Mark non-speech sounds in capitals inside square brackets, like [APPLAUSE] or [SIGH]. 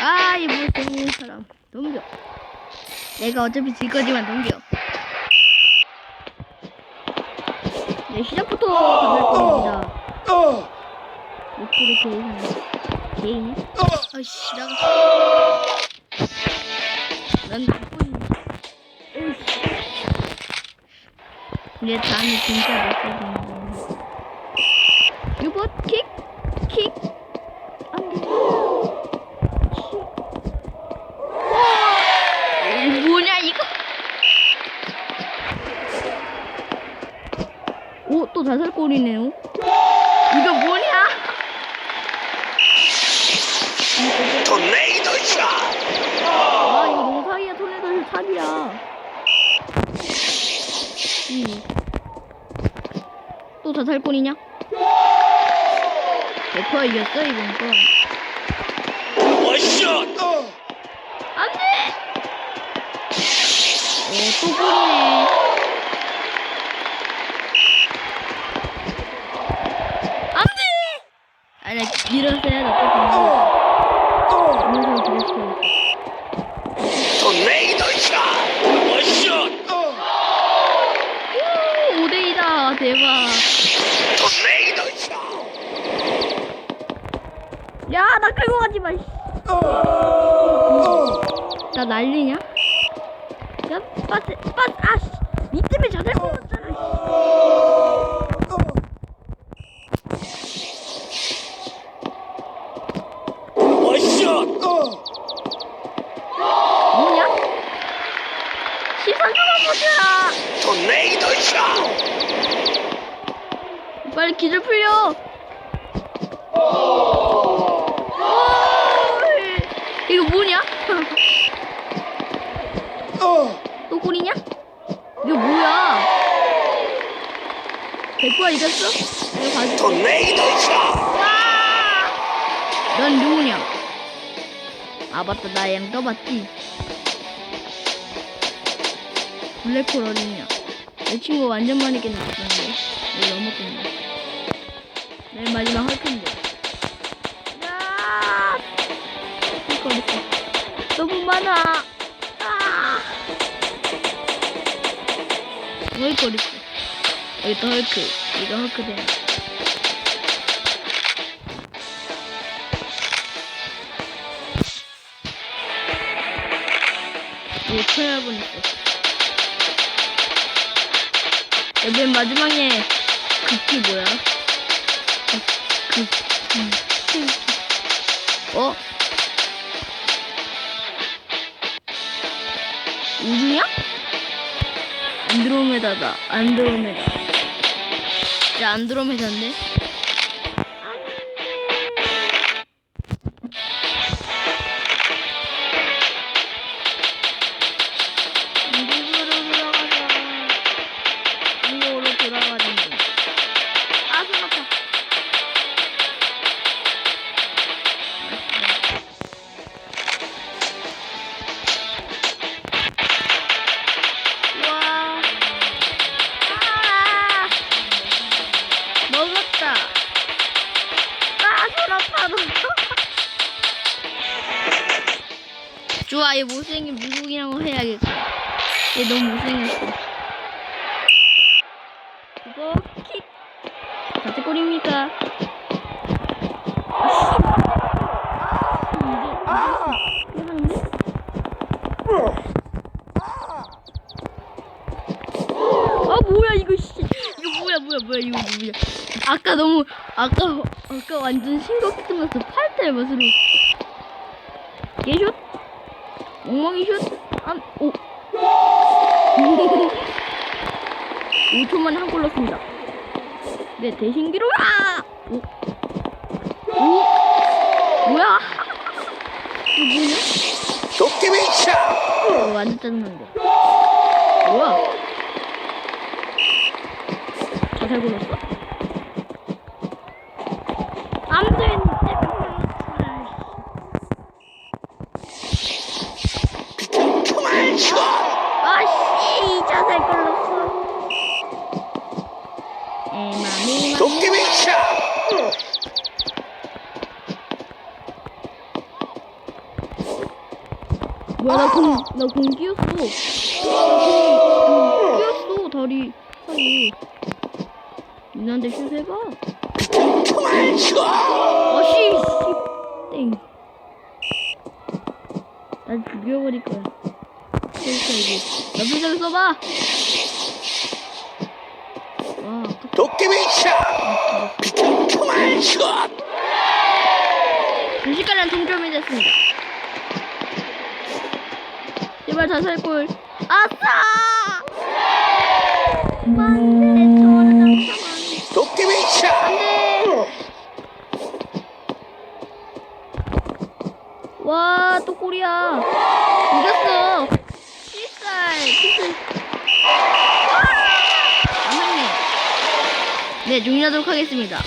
아, 이 못생긴 사람. 넘겨. 내가 어차피 질 거지만 넘겨. 네, 시작부터 가볼 겁니다. 목소리 개이네. 개이네? 아이씨, 나가. 난 나쁜. 얘 다음에 진짜 못 살겠네. 유버 킥, 킥. 안 돼. 이 뭐냐 이거? 오, 또 자살골이네요. 이거 뭐냐? 토네이도 샷! 아, 이거 롱사이야 토네도의 탑이야. 음. 또 자살골이냐? 100% 이겼어, 이번 거. 워샷! 안 돼! 오, 또 골이네. 안 돼! 아, 나 밀었어야 나 또. 동영상 그랬어. 토네이도 샷! 워샷! 5대2다, 대박. 토네이도 샷! 야, 나 끌고 가지 마. 씨. 나 난리냐? 야, 빠스, 빠스, 아, 씨. 니 때문에 자살 걸렸잖아. 워샷! 뭐냐? 13초만 보자. 토네이도 샷! 빨리 기절 풀려. 오, 이거 뭐냐? [LAUGHS] 또 꼴이냐? 이거 뭐야? 백구야 이겼어? 이거 봐줄게. 토네이도 샷! 넌 누구냐? 아 맞다 나양 떠봤지. 블랙홀 어딨냐? 내 친구 완전 많이 깼는데 왜 넘었겠네. 맨 마지막 헐크인데. 야! 헐크? 너무 많아. 아! 헐크 어딨어? 여기 또 헐크. 이거 헐크 되나? 이거 쳐야 보냈 어. 야, 맨 마지막에 극기 뭐야? 극, 그, 어? 우주냐? 안드로메다다. 안드로메다. 야, 안드로메다인데? 아. 너무. 좋아, 얘 못생긴 미국이라고 해야겠어. 얘 너무 못생겼어. 이거 킥. 같이 골입니까? 아? 아 뭐야 이거 씨 뭐야 뭐야 이거 뭐야 아까 너무 아까 아까 완전 심각해 끝났어 팔달 맛으로 예슛 엉망이 슛안오 5초 만에 한 골 넣습니다. 네, 대신 기록, 아! 오. 오! 뭐야? 이거 뭐냐? 샷! 어, 완전 짜증난데. 뭐야? 그만 샷! 아씨! 자살 굴렀어. 에마미! 뭐야 나공나공 끼었어 나공 끼었어 다리 사이 누나한테 슛 해봐 도망쳐 어씨 땡. 날 죽여버릴 거야. 그러니까 이거 나불장을 써봐. 와, 도깨비차 도망쳐 순식간에 동점이 됐습니다. 제발 다살골. 아싸! 와, 또 골이야. 이겼어. pit살, pit살. 안 맞네. 네, 종료하도록 하겠습니다.